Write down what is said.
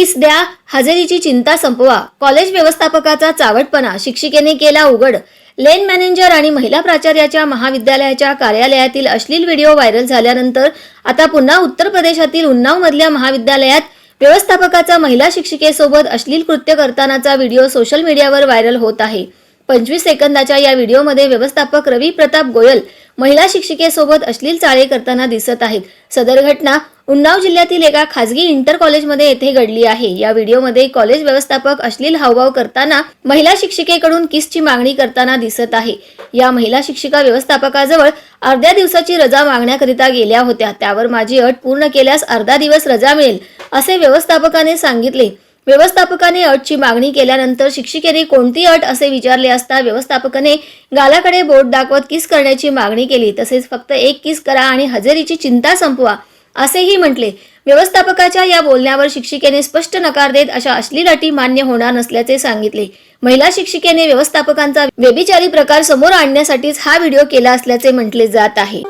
किस द्या हजेरीची चिंता संपवा. कॉलेज व्यवस्थापकाचा चावटपणा शिक्षिकेने केला उघड. लेन मॅनेजर आणि महिला प्राचार्याच्या महाविद्यालयाच्या कार्यालयातील अश्लील व्हिडिओ व्हायरल झाल्यानंतर आता पुन्हा उत्तर प्रदेशातील उन्नाव मधल्या महाविद्यालयात व्यवस्थापकाचा महिला शिक्षिकेसोबत अश्लील कृत्य करतानाचा व्हिडिओ सोशल मीडियावर व्हायरल होत आहे. पंचवीस सेकंदाच्या या व्हिडिओमध्ये व्यवस्थापक रवी प्रताप गोयल महिला शिक्षिकेसोबत अश्लील चाळे करताना दिसत आहेत. सदर घटना उन्नाव जिल्ह्यातील एका खासगी इंटर कॉलेजमध्ये येथे घडली आहे. या व्हिडिओमध्ये कॉलेज व्यवस्थापक अश्लील हावभाव करताना महिला शिक्षिकेकडून किसची मागणी करताना दिसत आहे. या महिला शिक्षिका व्यवस्थापकाजवळ अर्ध्या दिवसाची रजा मागण्याकरिता गेल्या होत्या. त्यावर माझी अट पूर्ण केल्यास अर्धा दिवस रजा मिळेल असे व्यवस्थापकाने सांगितले. व्यवस्थापकाने अटची मागणी केल्यानंतर शिक्षिकेने कोणती अट असे विचारले असता व्यवस्थापकाने गालाकडे बोट दाखवत किस करण्याची मागणी केली. तसेच फक्त एक किस करा आणि हजेरीची चिंता संपवा. असेही म्हटले. व्यवस्थापकाच्या या बोलण्यावर शिक्षिकेने स्पष्ट नकार देत अशा अश्लील अटी मान्य होणार नसल्याचे सांगितले. महिला शिक्षिकेने व्यवस्थापकांचा व्यभिचारी प्रकार समोर आणण्यासाठीच हा व्हिडिओ केला असल्याचे म्हटले जात आहे.